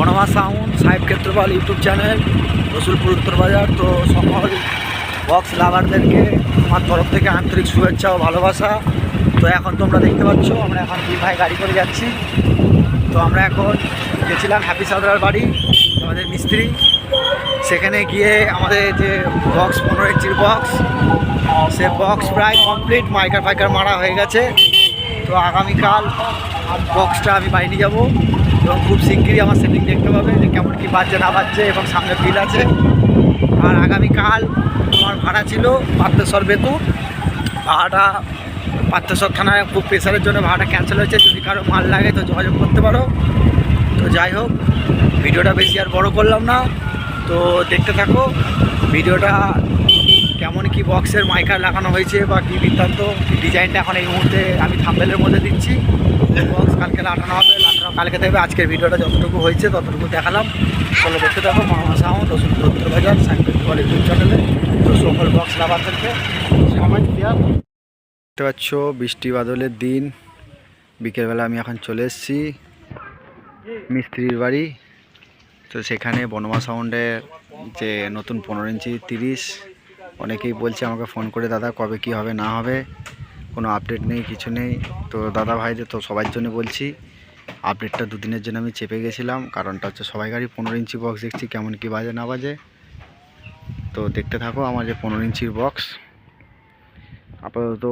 বনমা sound, সাহেব Kshetrapal YouTube channel, Rasulpur উত্তর বাজার। তো সকল বক্স লাভারদেরকে আমার তরফ থেকে আন্তরিক শুভেচ্ছা ও ভালোবাসা। তো এখন তোমরা দেখতে পাচ্ছ, আমরা এখন দুই ভাই গাড়ি করে যাচ্ছি। তো আমরা এখন গেছিলাম হ্যাপি সাদরার বাড়ি, আমাদের মিস্ত্রি। সেখানে গিয়ে আমাদের যে বক্স, পনেরো ইঞ্চির বক্স, সে বক্স প্রায় কমপ্লিট মাইকার ফাইকার মারা হয়ে গেছে। তো আগামীকাল বক্সটা আমি বাইরে যাব এবং খুব শিগগিরই আমার সেটিং দেখতে পাবে যে কেমন কী বাজছে, না বাজছে এবং সামনে বিল আছে। আর আগামীকাল আমার ভাড়া ছিল পাত্রেশ্বর বেতু। ভাড়াটা পাত্রেশ্বর থানায় খুব প্রেশারের জন্য ভাড়াটা ক্যান্সেল হয়েছে। যদি কারও মাল লাগে তো যোগাযোগ করতে পারো। তো যাই হোক, ভিডিওটা বেশি আর বড় করলাম না। তো দেখতে থাকো, ভিডিওটা কেমন কি বক্সের মাইকার লাগানো হয়েছে বা কী বৃত্তান্ত ডিজাইনটা এখন এই মুহূর্তে আমি থাম্বেলের মধ্যে দিচ্ছি। বক্স কালকে লাগানো হবে লাগানো কালকে দেবে আজকের ভিডিওটা যতটুকু হয়েছে ততটুকু দেখালাম। চলো দেখতে থাকো মামা সাউন্ড, রসুন উত্তর বাজার সাইকেল ইউটিউব চ্যানেলে তো সকল বক্স লাভারদেরকে সময় দেখতে পাচ্ছ, বৃষ্টি বাদলের দিন। বিকেলবেলা আমি এখন চলে এসেছি মিস্ত্রির বাড়ি। তো সেখানে বনমা সাউন্ডের যে নতুন পনেরো ইঞ্চি তিরিশ অনেকেই বলছে আমাকে ফোন করে, দাদা, কবে কি হবে, না হবে? কোনো আপডেট নেই, কিছু নেই। তো দাদা ভাইদের তো সবার জন্য বলছি আপডেটটা দুদিনের জন্য আমি চেপে গেছিলাম। কারণটা হচ্ছে সবাই গাড়ি পনেরো ইঞ্চি বক্স দেখছি, কেমন কি বাজে, না বাজে। তো দেখতে থাকো আমার যে পনেরো ইঞ্চির বক্স আপাতত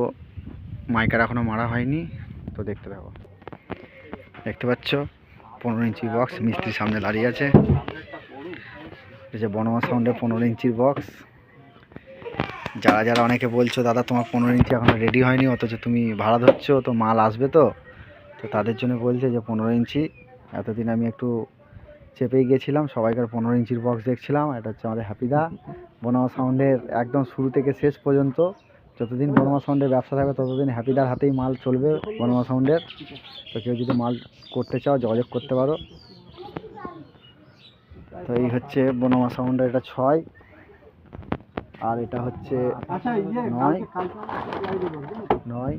মাইকার এখনও মারা হয়নি, তো দেখতে থাকো। দেখতে পাচ্ছ, পনেরো ইঞ্চির বক্স মিস্ত্রির সামনে দাঁড়িয়ে আছে। বনমা সাউন্ডের পনেরো ইঞ্চির বক্স যারা যারা অনেকে বলছো, দাদা, তোমার পনেরো ইঞ্চি এখনও রেডি হয়নি, অথচ তুমি ভাড়া ধরছো, তো মাল আসবে তো? তো তাদের জন্য বলছে যে, পনেরো ইঞ্চি, এতদিন আমি একটু চেপেই গেছিলাম, সবাইকার পনেরো ইঞ্চির বক্স দেখছিলাম, এটা হচ্ছে আমাদের হ্যাপিদা বনমা সাউন্ডের একদম শুরু থেকে শেষ পর্যন্ত, যতদিন বনমা সাউন্ডের ব্যবসা থাকবে, ততদিন হ্যাপিদার হাতেই মাল চলবে বনমা সাউন্ডের তো কেউ যদি মাল করতে চাও, যোগাযোগ করতে পারো। তো এই হচ্ছে বনমা সাউন্ডের এটা ছয়। আর এটা হচ্ছে নয়। নয়।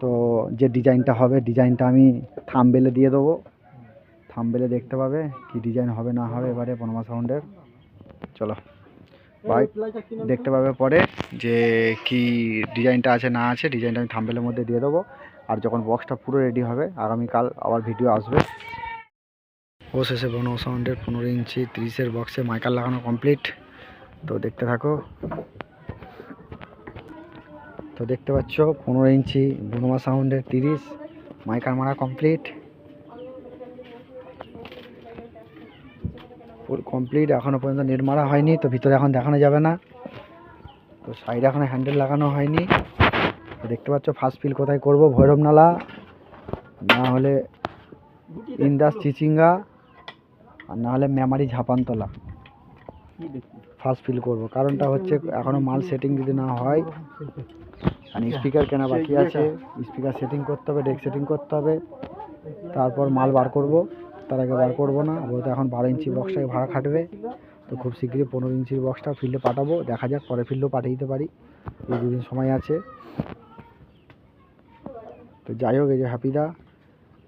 তো যে ডিজাইনটা হবে ডিজাইনটা আমি থামবেলে দিয়ে দেবো। থামবেলে দেখতে পাবে কি ডিজাইন হবে না হবে এবারে বনমা সাউন্ডের। চলো বাই দেখতে পাবে পরে যে কি ডিজাইনটা আছে না আছে ডিজাইনটা আমি থাম্বেলের মধ্যে দিয়ে দেবো। আর যখন বক্সটা পুরো রেডি হবে আগামীকাল আবার ভিডিও আসবে। ও শেষে বন সাউন্ডের পনেরো ইঞ্চি তিরিশের বক্সে মাইকার লাগানো কমপ্লিট তো দেখতে থাকো। তো দেখতে পাচ্ছ, পনেরো ইঞ্চি বনমা সাউন্ডের তিরিশ, মাইকার মারা কমপ্লিট। ফুল কমপ্লিট এখনও পর্যন্ত নেট মারা হয়নি, তো ভিতরে এখন দেখানো যাবে না। তো সাইডে এখনও হ্যান্ডেল লাগানো হয়নি। তো দেখতে পাচ্ছ, ফার্স্ট ফিল কোথায় করব, ভৈরব নালা। না হলে ইন্দাস চিচিঙ্গা, আর না হলে মেমারি ঝাপানতলা। ফার্স্ট ফিল করব। কারণটা হচ্ছে এখনও মাল সেটিং যদি না হয় মানে স্পিকার কেনা বাকি আছে স্পিকার সেটিং করতে হবে ডেক সেটিং করতে হবে। তারপর মাল বার করব, তার আগে বার করব না বলতে এখন বারো ইঞ্চি বক্সটাকে ভাড়া খাটবে। তো খুব শীঘ্রই পনেরো ইঞ্চির বক্সটা ফিল্ডে পাঠাবো, দেখা যাক পরে ফিল্ডেও পাঠিয়ে দিতে পারি। এই দুদিন সময় আছে। তো যাই হোক, এই যে হ্যাপিদা,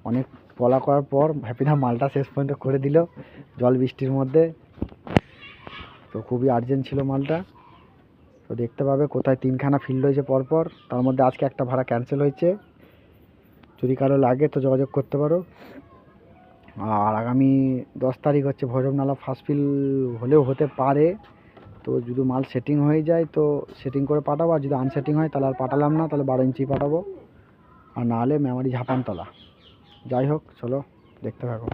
অনেক বলা করার পর হ্যাপিদা মালটা শেষ পর্যন্ত করে দিল, জল বৃষ্টির মধ্যে। তো খুবই আর্জেন্ট ছিল মালটা। তো দেখতে পাবে কোথায় তিনখানা ফিল্ড হয়েছে পরপর। তার মধ্যে আজকে একটা ভাড়া ক্যান্সেল হয়েছে। যদি কারও লাগে তো যোগাযোগ করতে পারো। আর আগামী দশ তারিখ হচ্ছে ভৈরবনালা ফার্স্ট ফিল হলেও হতে পারে। তো যদি মাল সেটিং হয়ে যায় তো সেটিং করে পাঠাবো। আর যদি আনসেটিং হয় তাহলে আর পাঠালাম না, তাহলে বারো ইঞ্চি পাঠাবো। আর নাহলে মেমারি ঝাপানতলা। যাই হোক, চলো দেখতে থাকো।